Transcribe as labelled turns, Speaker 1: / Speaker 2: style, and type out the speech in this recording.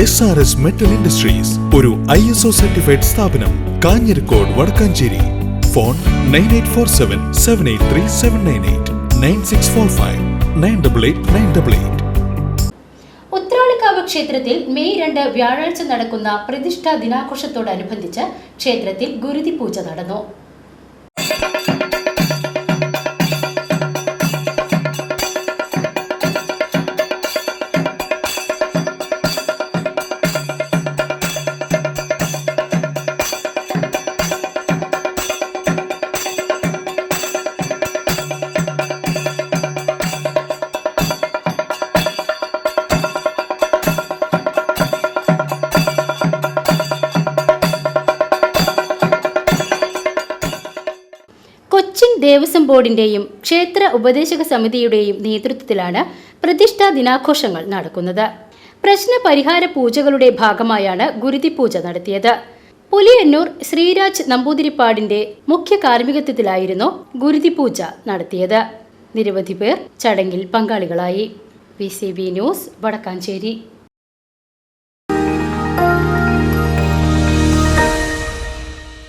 Speaker 1: S R S metal industries ഒരു I S O certified സ്ഥാപനം Kanjirakode Vadakkanchery. Phone nine eight four seven seven eight three seven nine eight nine six four five nine double eight nine double eight
Speaker 2: ക്ഷേത്രത്തിൽ May രണ്ട് വ്യാഴാഴ്ച നടക്കുന്ന പ്രതിഷ്ഠാ ദിനാഘോഷത്തോടനുബന്ധിച്ച് ക്ഷേത്രത്തിൽ ഗുരുതി പൂജ നടന്നു. ദേവസ്വം ബോർഡിന്റെയും ക്ഷേത്ര ഉപദേശക സമിതിയുടെയും നേതൃത്വത്തിലാണ് പ്രതിഷ്ഠാ ദിനാഘോഷങ്ങൾ നടക്കുന്നത്. പ്രശ്ന പരിഹാര പൂജകളുടെ ഭാഗമായാണ് ഗുരുതി പൂജ നടത്തിയത്. പുലിയന്നൂർ ശ്രീരാജ് നമ്പൂതിരിപ്പാടിന്റെ മുഖ്യ കാർമ്മികത്വത്തിലായിരുന്നു ഗുരുതി പൂജ നടത്തിയത്. നിരവധി പേർ ചടങ്ങിൽ പങ്കാളികളായി. V news Vadakkanchery.